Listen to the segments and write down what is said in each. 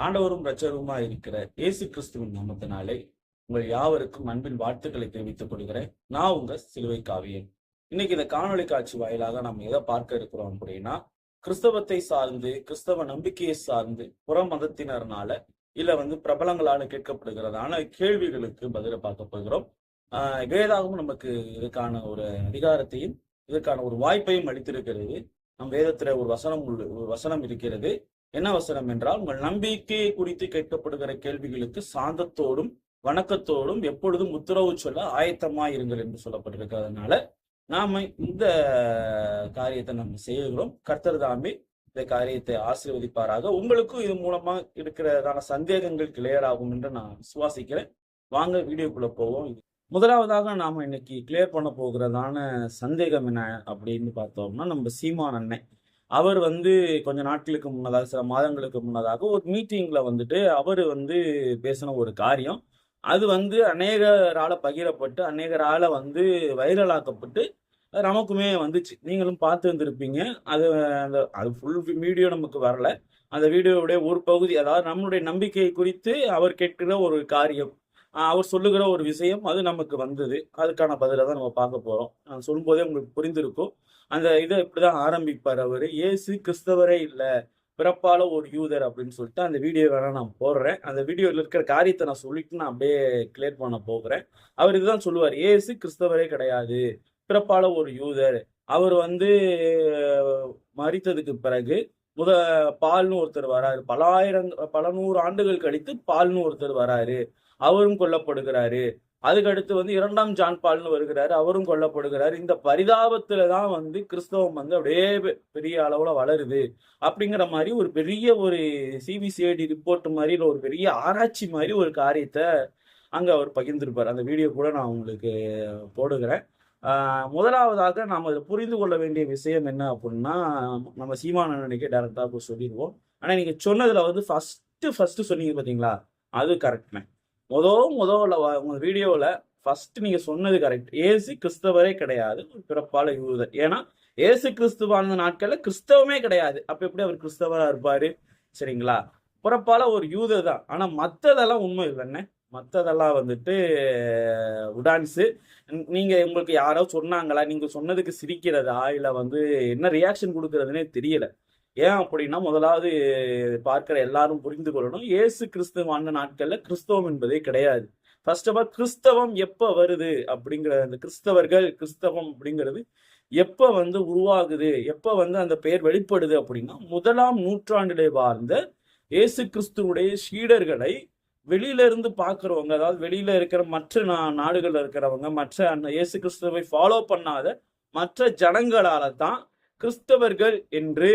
ஆண்டவரும் இரட்சகருமா இருக்கிற இயேசு கிறிஸ்துவின் நாமத்தினாலே உங்கள் யாவருக்கும் அன்பின் வாழ்த்துக்களை தெரிவித்துக் கொள்கிறேன். நான் உங்க சிலுவை காவியன். இன்னைக்கு இந்த காணொளி காட்சி வாயிலாக நம்ம எதை பார்க்க இருக்கிறோம் அப்படின்னா கிறிஸ்தவத்தை சார்ந்து கிறிஸ்தவ நம்பிக்கையை சார்ந்து புற மதத்தினர்னால இல்ல வந்து பிரபலங்களால கேட்கப்படுகிறதான கேள்விகளுக்கு பதில பார்க்க போகிறோம். ஆஹ் வேதாகவும் நமக்கு இதுக்கான ஒரு அதிகாரத்தையும் இதற்கான ஒரு வாய்ப்பையும் அளித்திருக்கிறது. நம் வேதத்துல ஒரு வசனம் உள்ள ஒரு வசனம் இருக்கிறது. என்ன அவசரம் என்றால் உங்கள் நம்பிக்கை குறித்து கேட்கப்படுகிற கேள்விகளுக்கு சாந்தத்தோடும் வணக்கத்தோடும் எப்பொழுதும் உத்தரவு சொல்ல ஆயத்தமாய் இருங்கள் என்று சொல்லப்பட்டிருக்கிறதுனால நாம இந்த காரியத்தை நம்ம செய்கிறோம். கர்த்தர் தாமே இந்த காரியத்தை ஆசீர்வதிப்பாராக. உங்களுக்கும் இது மூலமா இருக்கிறதான சந்தேகங்கள் கிளியர் ஆகும் என்று நான் விசுவாசிக்கிறேன். வாங்க வீடியோக்குள்ள போவோம். முதலாவதாக நாம இன்னைக்கு கிளியர் பண்ண போகிறதான சந்தேகம் என்ன அப்படின்னு பார்த்தோம்னா நம்ம சீமான் அண்ணன். அவர் வந்து கொஞ்ச நாட்களுக்கு முன்னதாக சில மாதங்களுக்கு முன்னதாக ஒரு மீட்டிங்கில் வந்துட்டு அவர் வந்து பேசின ஒரு காரியம். அது வந்து அநேகரால் பகிரப்பட்டு அநேகரால் வந்து வைரலாக்கப்பட்டு நமக்குமே வந்துச்சு. நீங்களும் பார்த்து வந்திருப்பீங்க. அது அந்த அது ஃபுல் வீடியோ நமக்கு வரல. அந்த வீடியோவுடைய ஒரு பகுதி அதாவது நம்மளுடைய நம்பிக்கை குறித்து அவர் கேட்கிற ஒரு காரியம். அவர் சொல்லுகிற ஒரு விஷயம் அது நமக்கு வந்தது. அதுக்கான பதிலை தான் நம்ம பார்க்க போகிறோம் நான் சொல்லும்போதே உங்களுக்கு புரிந்திருக்கும். அந்த இதை இப்படிதான் ஆரம்பிப்பார் அவர். ஏசு கிறிஸ்தவரே இல்லை பிறப்பால ஒரு யூதர் அப்படின்னு சொல்லிட்டு அந்த வீடியோ வேணா நான் போடுறேன். அந்த வீடியோவில் இருக்கிற காரியத்தை நான் சொல்லிட்டு நான் அப்படியே கிளியர் பண்ண போகிறேன். அவர் இதுதான் சொல்லுவார். ஏசு கிறிஸ்தவரே கிடையாது பிறப்பால ஒரு யூதர். அவர் வந்து மறித்ததுக்கு பிறகு முத பால்னு ஒருத்தர் வராரு. பலாயிரம் பல நூறு ஆண்டுகள் கழித்து பால்னு ஒருத்தர் வராரு. அவரும் கொல்லப்படுகிறாரு. அதுக்கடுத்து வந்து இரண்டாம் ஜான் பால்னு வருகிறாரு அவரும் கொல்லப்படுகிறாரு. இந்த பரிதாபத்துல தான் வந்து கிறிஸ்தவம் வந்து அப்படியே பெரிய அளவுல வளருது. அப்படிங்கிற மாதிரி ஒரு பெரிய ஒரு சிபிசிஐடி ரிப்போர்ட் மாதிரி ஒரு பெரிய ஆராய்ச்சி மாதிரி ஒரு காரியத்தை அங்க அவர் பகிர்ந்திருப்பார். அந்த வீடியோ கூட நான் உங்களுக்கு போடுகிறேன். முதலாவதாக நாம் அதை புரிந்து கொள்ள வேண்டிய விஷயம் என்ன அப்படின்னா நம்ம சீமான அன்னைக்கு டேரக்டாக சொல்லிடுவோம். ஆனா நீங்க சொன்னதுல வந்து ஃபர்ஸ்ட் ஃபர்ஸ்ட் சொன்னீங்க பாத்தீங்களா? அது கரெக்ட்னே முதோ முதல்ல உங்கள் உங்க வீடியோவில் ஃபர்ஸ்ட் நீங்க சொன்னது கரெக்ட் ஏசு கிறிஸ்தவரே கிடையாது ஒரு பிறப்பால யூதர். ஏன்னா ஏசு கிறிஸ்து வாழ்ந்த நாட்கள்ல கிறிஸ்தவமே கிடையாது. அப்ப எப்படி அவர் கிறிஸ்தவரா இருப்பாரு? சரிங்களா? பிறப்பால ஒரு யூதர் தான். ஆனா மத்ததெல்லாம் உண்மை இல்லைண்ணே மத்ததெல்லாம் வந்துட்டு உடான்ஸு நீங்க உங்களுக்கு யாரோ சொன்னாங்களா? நீங்க சொன்னதுக்கு சிரிக்கிறதா? இல்ல வந்து என்ன ரியாக்ஷன் கொடுக்குறதுனே தெரியல. ஏன் அப்படின்னா முதலாவது பார்க்கிற எல்லாரும் புரிந்து கொள்ளணும். ஏசு கிறிஸ்து வாழ்ந்த நாட்கள்ல கிறிஸ்தவம் என்பதே கிடையாது. ஃபர்ஸ்ட் ஆஃப் ஆல் கிறிஸ்தவம் எப்ப வருது? அப்படிங்கிற அந்த கிறிஸ்தவர்கள் கிறிஸ்தவம் அப்படிங்கிறது எப்ப வந்து உருவாகுது? எப்ப வந்து அந்த பெயர் வெளிப்படுது அப்படின்னா முதலாம் நூற்றாண்டிலே வாழ்ந்த இயேசு கிறிஸ்துவுடைய சீடர்களை வெளியில இருந்து பாக்குறவங்க அதாவது வெளியில இருக்கிற மற்ற நா- நாடுகள்ல இருக்கிறவங்க மற்ற அந்த இயேசு கிறிஸ்துவை ஃபாலோ பண்ணாத மற்ற ஜனங்களால தான் கிறிஸ்தவர்கள் என்று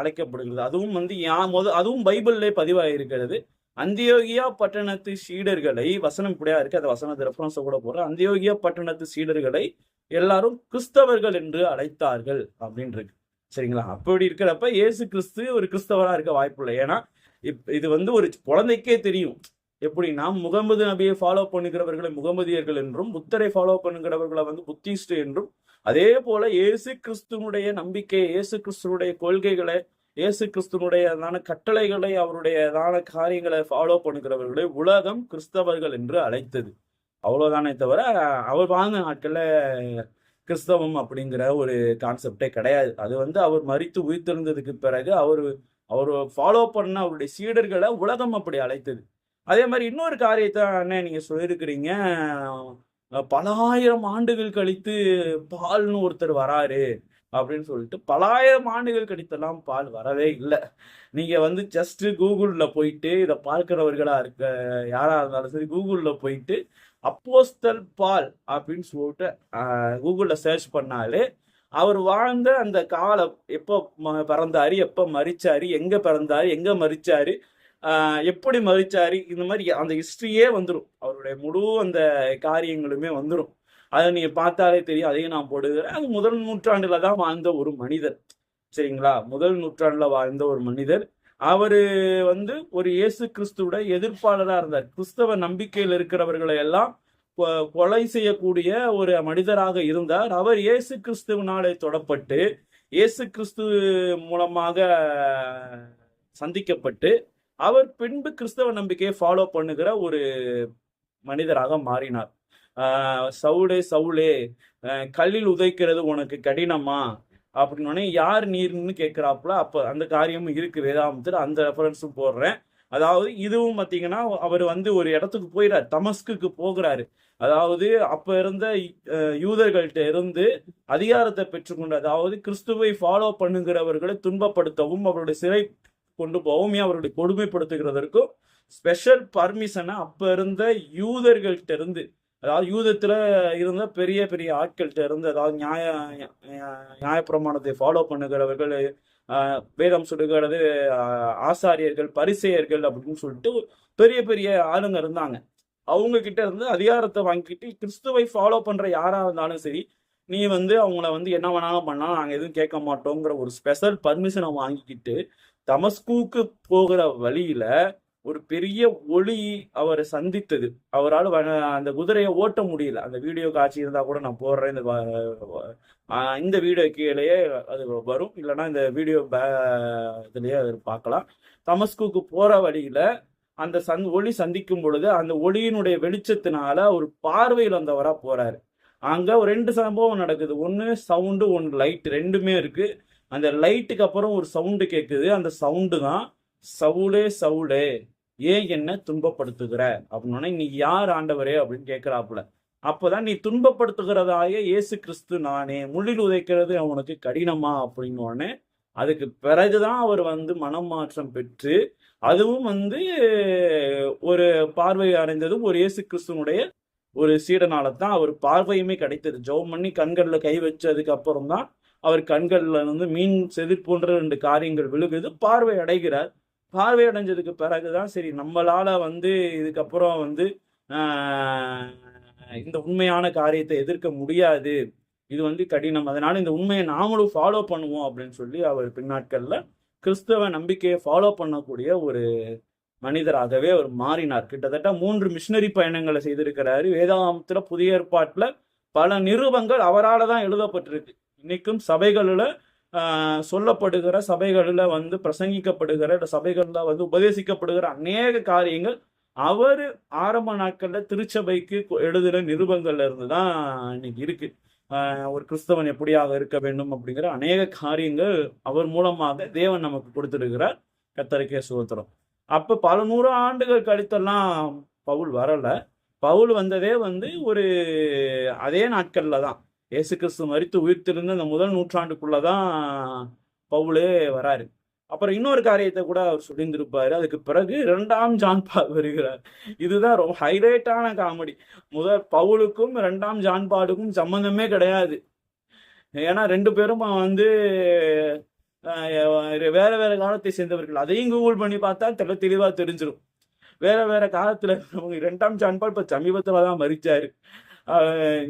அழைக்கப்படுகிறது. அதுவும் வந்து யா முத அதுவும் பைபிள்லே பதிவாயிருக்கிறது. அந்தியோகியா பட்டணத்து சீடர்களை வசனம் இப்படியா இருக்கு அந்த வசனத்தை ரெஃபரன்ஸ் கூட போடுற அந்தியோகியா பட்டணத்து சீடர்களை எல்லாரும் கிறிஸ்தவர்கள் என்று அழைத்தார்கள் அப்படின்னு இருக்கு சரிங்களா? அப்படி இருக்கிறப்ப இயேசு கிறிஸ்து ஒரு கிறிஸ்தவராக இருக்க வாய்ப்பு இல்லை. ஏன்னா இப் இது வந்து ஒரு குழந்தைக்கே தெரியும். எப்படின்னா முகமது நபியை ஃபாலோ பண்ணுகிறவர்களை முகமதியர்கள் என்றும் புத்தரை ஃபாலோ பண்ணுகிறவர்களை வந்து புத்திஸ்ட் என்றும் அதே போல இயேசு கிறிஸ்துவனுடைய நம்பிக்கை இயேசு கிறிஸ்துவனுடைய கொள்கைகளை இயேசு கிறிஸ்துவனுடையதான கட்டளைகளை அவருடையதான காரியங்களை ஃபாலோ பண்ணுகிறவர்களை உலகம் கிறிஸ்தவர்கள் என்று அழைத்தது. அவ்வளவுதானே தவிர அவர் வாழ்ந்த நாட்கள்ல கிறிஸ்தவம் அப்படிங்கிற ஒரு கான்செப்டே கிடையாது. அது வந்து அவர் மறித்து உயிர்த்திருந்ததுக்கு பிறகு அவர் அவர் ஃபாலோ பண்ண அவருடைய சீடர்களை உலகம் அப்படி அழைத்தது. அதே மாதிரி இன்னொரு காரியத்தை அண்ணே நீங்க சொல்லியிருக்கிறீங்க. பலாயிரம் ஆண்டுகள் கழித்து பால்னு ஒருத்தர் வராரு அப்படின்னு சொல்லிட்டு பலாயிரம் ஆண்டுகள் கழித்தெல்லாம் பால் வரவே இல்லை. நீங்க வந்து ஜஸ்ட் கூகுள்ல போயிட்டு இதை பார்க்கிறவர்களா இருக்க யாரா இருந்தாலும் சரி கூகுள்ல போயிட்டு அப்போஸ்தல் பால் அப்படின்னு சொல்லிட்டு கூகுளில் கூகுள்ல சர்ச் பண்ணாலே அவர் வாழ்ந்த அந்த காலம் எப்போ ம- பிறந்தாரு எப்போ மறிச்சாரு எங்க பிறந்தாரு எங்க மறிச்சாரு எப்படி மரிச்சாரு இந்த மாதிரி அந்த ஹிஸ்ட்ரியே வந்துடும் அவருடைய முழு அந்த காரியங்களுமே வந்துடும் அதை நீங்க பார்த்தாலே தெரியும். அதையும் நான் போடுகிறேன். அது முதல் நூற்றாண்டுல தான் வாழ்ந்த ஒரு மனிதர். சரிங்களா? முதல் நூற்றாண்டுல வாழ்ந்த ஒரு மனிதர். அவரு வந்து ஒரு இயேசு கிறிஸ்துவோட எதிர்ப்பாளராக இருந்தார். கிறிஸ்தவ நம்பிக்கையில் இருக்கிறவர்களை எல்லாம் கொ- கொலை செய்யக்கூடிய ஒரு மனிதராக இருந்தார். அவர் இயேசு கிறிஸ்துவனாலே தொடப்பட்டு இயேசு கிறிஸ்து மூலமாக சந்திக்கப்பட்டு அவர் பின்பு கிறிஸ்தவ நம்பிக்கையை ஃபாலோ பண்ணுகிற ஒரு மனிதராக மாறினார். சவுளே சவுளே கல்லில் உதைக்கிறது உனக்கு கடினமா? அப்படின்னு யார் நீர்னு கேட்கிறாப்புல அப்போ அந்த காரியமும் இருக்கு வேதாமத்தில் அந்த ரெஃபரன்ஸும் போடுறேன். அதாவது இதுவும் பார்த்தீங்கன்னா அவர் வந்து ஒரு இடத்துக்கு போயிடார் தமஸ்குக்கு போகிறாரு. அதாவது அப்போ இருந்த யூதர்கள்ட்ட இருந்து அதிகாரத்தை பெற்றுக்கொண்டு அதாவது கிறிஸ்துவை ஃபாலோ பண்ணுகிறவர்களை துன்பப்படுத்தவும் அவருடைய சிறை கொண்டு போகவும் ஏன் அவர்களை கொடுமைப்படுத்துகிறதற்கும் ஸ்பெஷல் பர்மிஷனை அப்போ இருந்த யூதர்கள்ட்ட இருந்து அதாவது யூதத்தில் இருந்த பெரிய பெரிய ஆட்கள்கிட்ட இருந்து அதாவது நியாய நியாயப்பிரமாணத்தை ஃபாலோ பண்ணுகிறவர்கள் வேதம் சுடுகிறது ஆசாரியர்கள் பரிசெயர்கள் அப்படின்னு சொல்லிட்டு பெரிய பெரிய ஆளுங்க இருந்தாங்க. அவங்க கிட்ட இருந்து அதிகாரத்தை வாங்கிட்டு கிறிஸ்துவை ஃபாலோ பண்ற யாரா இருந்தாலும் சரி நீ வந்து அவங்கள வந்து என்ன வேணாலும் பண்ணலாம் நாங்கள் எதுவும் கேட்க மாட்டோங்கிற ஒரு ஸ்பெஷல் பர்மிஷனை வாங்கிக்கிட்டு தமஸ்கூக்கு போகிற வழியில ஒரு பெரிய ஒளி அவரை சந்தித்தது. அவரால் அந்த குதிரையை ஓட்ட முடியல. அந்த வீடியோ காட்சி இருந்தால் கூட நான் போடுறேன். இந்த வ- இந்த வீடியோ கீழேயே அது வரும். இல்லைன்னா இந்த வீடியோ இதுலயே அது பார்க்கலாம். தமஸ்குக்கு போகிற வழியில அந்த சந் ஒளி சந்திக்கும் பொழுது அந்த ஒளியினுடைய வெளிச்சத்தினால ஒரு பார்வையில் வந்தவராக போறாரு. அங்கே ஒரு ரெண்டு சம்பவம் நடக்குது. ஒன்று சவுண்டு ஒன்று லைட் ரெண்டுமே இருக்குது அந்த லைட்டுக்கு அப்புறம் ஒரு சவுண்டு கேட்குது அந்த சவுண்டு தான் சவுளே சவுளே ஏன் என்ன துன்பப்படுத்துகிற? அப்படின்னா நீ யார் ஆண்டவரே? அப்படின்னு கேட்குறாப்புல அப்போதான் நீ துன்பப்படுத்துகிறதாய இயேசு கிறிஸ்து நானே. முள்ளில் உதைக்கிறது அவனுக்கு கடினமா? அப்படின்னு அதுக்கு பிறகுதான் அவர் வந்து மனம் மாற்றம் பெற்று அதுவும் வந்து ஒரு பார்வை அடைந்ததும் ஒரு இயேசு கிறிஸ்துனுடைய ஒரு சீடனால தான் அவர் பார்வையுமே கிடைத்தது. ஜெபம் பண்ணி கண்களில் கை வச்சதுக்கு அப்புறம் தான் அவர் கண்களில் இருந்து மீன் செதிர் போன்ற ரெண்டு காரியங்கள் விழுகுது. பார்வை அடைகிறார். பார்வை அடைஞ்சதுக்கு பிறகுதான் சரி நம்மளால வந்து இதுக்கப்புறம் வந்து இந்த உண்மையான காரியத்தை எதிர்க்க முடியாது. இது வந்து கடினம். அதனால இந்த உண்மையை நாமளும் ஃபாலோ பண்ணுவோம் அப்படின்னு சொல்லி அவர் பின்னாட்கள்ல கிறிஸ்தவ நம்பிக்கையை ஃபாலோ பண்ணக்கூடிய ஒரு மனிதராகவே அவர் மாறினார். கிட்டத்தட்ட மூன்று மிஷினரி பயணங்களை செய்திருக்கிறாரு. வேதாந்தத்துல புதிய ஏற்பாட்டுல பல நிருபங்கள் அவரால் தான் எழுதப்பட்டிருக்கு. இன்னைக்கும் சபைகளில் சொல்லப்படுகிற சபைகளில் வந்து பிரசங்கிக்கப்படுகிற இல்ல சபைகளில் வந்து உபதேசிக்கப்படுகிற அநேக காரியங்கள் அவர் ஆரம்ப நாட்களில் திருச்சபைக்கு எழுதுகிற நிருபங்கள்ல இருந்து தான் இன்னைக்கு இருக்கு. ஒரு கிறிஸ்தவன் எப்படியாக இருக்க வேண்டும் அப்படிங்கிற அநேக காரியங்கள் அவர் மூலமாக தேவன் நமக்கு கொடுத்துருக்கிறார். கத்தரிக்கை சுதந்திரம் அப்ப பல நூறு ஆண்டுகள் கழித்தெல்லாம் பவுல் வரல. பவுல் வந்ததே வந்து ஒரு அதே நாட்கள்ல தான். இயேசு கிறிஸ்து மரித்து உயிர்த்திருந்த அந்த முதல் நூற்றாண்டுக்குள்ளதான் பவுலே வராரு. அப்புறம் இன்னொரு காரியத்தை கூட அவர் சொல்லியிருந்திருப்பாரு. அதுக்கு பிறகு இரண்டாம் ஜான் பால் வருகிறார். இதுதான் ரொம்ப ஹைலைட்டான காமெடி. முதல் பவுலுக்கும் இரண்டாம் ஜான்பாடுக்கும் சம்மந்தமே சம்பந்தமே கிடையாது. ஏன்னா ரெண்டு பேரும் வந்து வேற வேற காலத்தை சேர்ந்தவர்கள். அதையும் கூகுள் பண்ணி பார்த்தா தெல தெளிவா தெரிஞ்சிடும் வேற வேற காலத்துல அவங்க இரண்டாம் ஜான்பால் இப்ப சமீபத்துல தான் மறிச்சாரு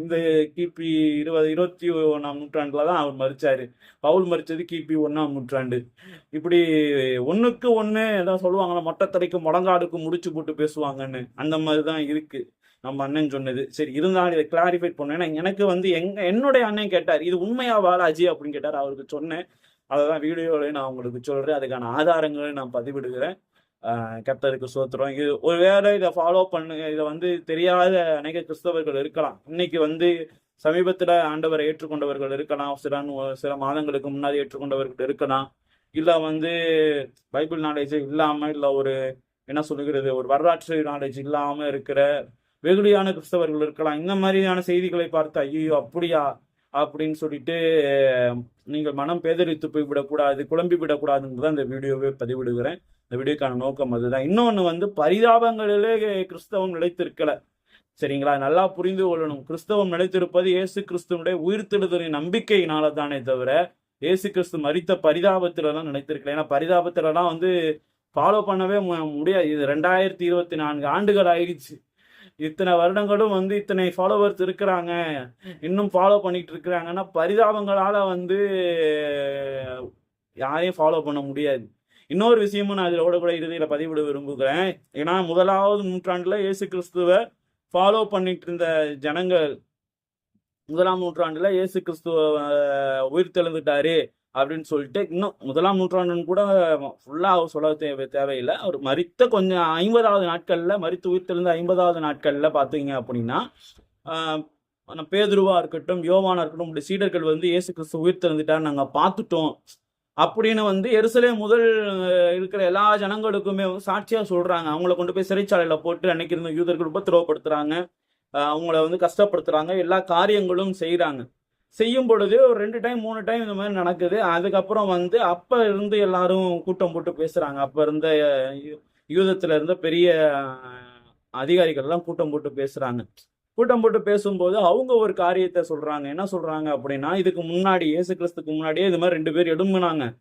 இந்த கிபி இருபது இருபத்தி ஒன்றாம் நூற்றாண்டுல தான் அவர் மறிச்சாரு பவுல் மறிச்சது கிபி ஒன்றாம் நூற்றாண்டு. இப்படி ஒண்ணுக்கு ஒண்ணு ஏதாவது சொல்லுவாங்களா மொட்டத்தரைக்கு முடங்காடுக்கும் முடிச்சு போட்டு பேசுவாங்கன்னு. அந்த மாதிரி தான் இருக்கு. நம்ம அண்ணன் சொன்னது. சரி இருந்தாலும் இதை கிளாரிஃபை பண்ணேன் எனக்கு வந்து எங்க என்னுடைய அண்ணன் கேட்டார் இது உண்மையா வாலாஜி? அப்படின்னு கேட்டார். அவருக்கு சொன்னேன். அதை தான் வீடியோவிலையும் நான் உங்களுக்கு சொல்றேன். அதுக்கான ஆதாரங்களையும் நான் பதிவிடுகிறேன். ஆஹ் கர்த்தருக்கு இது இது ஒருவேளை இதை ஃபாலோ பண்ணு இதை வந்து தெரியாத அநேக கிறிஸ்தவர்கள் இருக்கலாம். இன்னைக்கு வந்து சமீபத்தில் ஆண்டவரை ஏற்றுக்கொண்டவர்கள் இருக்கலாம். சில சில மாதங்களுக்கு முன்னாடி ஏற்றுக்கொண்டவர்கள் இருக்கலாம். இல்லை வந்து பைபிள் நாலேஜ் இல்லாமல் இல்லை ஒரு என்ன சொல்லுகிறது ஒரு வரலாற்று நாலேஜ் இல்லாமல் இருக்கிற வெகுளியான கிறிஸ்தவர்கள் இருக்கலாம். இந்த மாதிரியான செய்திகளை பார்த்து ஐயோ அப்படியா? அப்படின்னு சொல்லிட்டு நீங்கள் மனம் பேதரித்து போய் விடக்கூடாது குழம்பி விடக்கூடாதுன்னு தான் இந்த பதிவிடுகிறேன். இந்த வீடியோக்கான நோக்கம் அதுதான். இன்னொன்று வந்து பரிதாபங்களிலே கிறிஸ்தவம் நிலைத்திருக்கல. சரிங்களா? நல்லா புரிந்து கொள்ளணும். கிறிஸ்தவம் நிலைத்திருப்பது இயேசு கிறிஸ்துவனுடைய உயிர்த்தெழுதலின் நம்பிக்கையினால தானே தவிர இயேசு கிறிஸ்து மரித்த பரிதாபத்திலலாம் நினைத்திருக்கல ஏன்னா பரிதாபத்திலலாம் வந்து ஃபாலோ பண்ணவே முடியாது. இது ரெண்டாயிரத்தி இருபத்தி நான்கு ஆண்டுகள் ஆயிடுச்சு. இத்தனை வருடங்களும் வந்து இத்தனை ஃபாலோவர்ஸ் இருக்கிறாங்க. இன்னும் ஃபாலோ பண்ணிட்டு இருக்கிறாங்கன்னா பரிதாபங்களால் வந்து யாரையும் ஃபாலோ பண்ண முடியாது. இன்னொரு விஷயமும் நான் அதில் கூட இறுதியில் பதிவிட விரும்புகிறேன். ஏன்னா முதலாவது நூற்றாண்டில் இயேசு கிறிஸ்துவை ஃபாலோ பண்ணிட்டு இருந்த ஜனங்கள் முதலாம் நூற்றாண்டில் இயேசு கிறிஸ்துவ உயிர் தெழுந்துட்டாரு அப்படின்னு சொல்லிட்டு இன்னும் முதலாம் நூற்றாண்டுன்னு கூட ஃபுல்லாக சொல்ல தேவை தேவையில்லை. அவர் மறித்த கொஞ்சம் ஐம்பதாவது நாட்களில் மறித்து உயிர்த்தெழுந்த ஐம்பதாவது நாட்களில் பார்த்தீங்க அப்படின்னா பேதுருவா இருக்கட்டும் யோவானா இருக்கட்டும் இப்படி சீடர்கள் வந்து இயேசு கிறிஸ்து உயிர்த்தெழுந்துட்டார் நாங்கள் பார்த்துட்டோம். அப்படின்னு வந்து எருசலே முதல் இருக்கிற எல்லா ஜனங்களுக்குமே வந்து சாட்சியாக சொல்கிறாங்க அவங்கள கொண்டு போய் சிறைச்சாலையில் போட்டு அன்னைக்கு இருந்த யூதர்கள் உபத்திரவப்படுத்துகிறாங்க அவங்கள வந்து கஷ்டப்படுத்துகிறாங்க எல்லா காரியங்களும் செய்கிறாங்க செய்யும் பொழுது ஒரு ரெண்டு டைம் மூணு டைம் இந்த மாதிரி நடக்குது. அதுக்கப்புறம் வந்து அப்ப இருந்து எல்லாரும் கூட்டம் போட்டு பேசுறாங்க. அப்ப இருந்த யூ- யூதத்துல இருந்த பெரிய அதிகாரிகள்லாம் அதிகாரிகள் எல்லாம் கூட்டம் போட்டு பேசுறாங்க. கூட்டம் போட்டு பேசும்போது அவங்க ஒரு காரியத்தை சொல்றாங்க. என்ன சொல்றாங்க அப்படின்னா இதுக்கு முன்னாடி இயேசு கிறிஸ்துக்கு முன்னாடியே இது மாதிரி ரெண்டு பேர் எழும்புனாங்க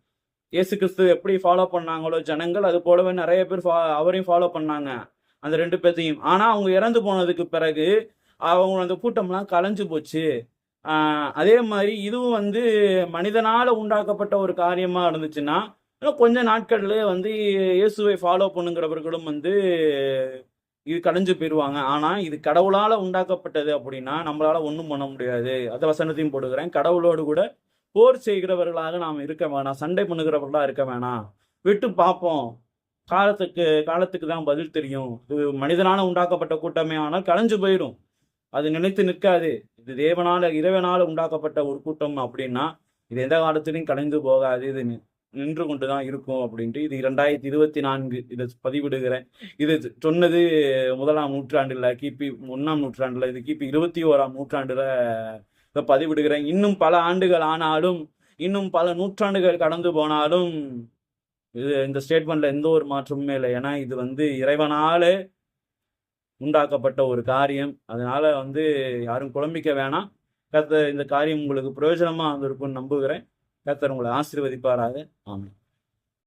இயேசு கிறிஸ்து எப்படி ஃபாலோ பண்ணாங்களோ ஜனங்கள் அது போலவே நிறைய பேர் ஃபா அவரையும் ஃபாலோ பண்ணாங்க. அந்த ரெண்டு பேர்த்தையும் ஆனா அவங்க இறந்து போனதுக்கு பிறகு அவங்க அந்த கூட்டம்லாம் கலைஞ்சு போச்சு. அதே மாதிரி இதுவும் வந்து மனிதனால் உண்டாக்கப்பட்ட ஒரு காரியமாக இருந்துச்சுன்னா இன்னும் கொஞ்ச நாட்கள்லேயே வந்து இயேசுவை ஃபாலோ பண்ணுங்கிறவர்களும் வந்து இது கடைஞ்சு போயிடுவாங்க ஆனால் இது கடவுளால் உண்டாக்கப்பட்டது அப்படின்னா நம்மளால் ஒன்றும் பண்ண முடியாது. அந்த வசனத்தையும் போடுகிறேன். கடவுளோடு கூட போர் செய்கிறவர்களாக நாம் இருக்க வேணாம். சண்டை பண்ணுகிறவர்களாக இருக்க வேணாம். விட்டு பார்ப்போம். காலத்துக்கு காலத்துக்கு தான் பதில் தெரியும். இது மனிதனால உண்டாக்கப்பட்ட கூட்டமே ஆனால் கலைஞ்சு போயிடும் அது நினைத்து நிற்காது. இது தேவனால இறைவனால உண்டாக்கப்பட்ட ஒரு கூட்டம் அப்படின்னா இது எந்த காலத்திலையும் கலைந்து போகாது. இது நி- நின்று கொண்டுதான் இருக்கும் அப்படின்ட்டு இது இரண்டாயிரத்தி இருபத்தி நான்கு இதை பதிவிடுகிறேன். இது சொன்னது முதலாம் நூற்றாண்டுல கிபி ஒன்னாம் நூற்றாண்டுல இது கிபி இருபத்தி ஓராம் நூற்றாண்டுல இதை பதிவிடுகிறேன். இன்னும் பல ஆண்டுகள் ஆனாலும் இன்னும் பல நூற்றாண்டுகள் கடந்து போனாலும் இது இந்த ஸ்டேட்மெண்ட்ல எந்த ஒரு மாற்றமுமே இல்லை. ஏன்னா இது வந்து இறைவனாலே உண்டாக்கப்பட்ட ஒரு காரியம். அதனால வந்து யாரும் குழம்பிக்க வேணாம். கர்த்தர் இந்த காரியம் உங்களுக்கு பிரயோஜனமாக இருந்திருக்கும்னு நம்புகிறேன். கத்தர் உங்களை ஆசீர்வதிப்பாராக. ஆமாம்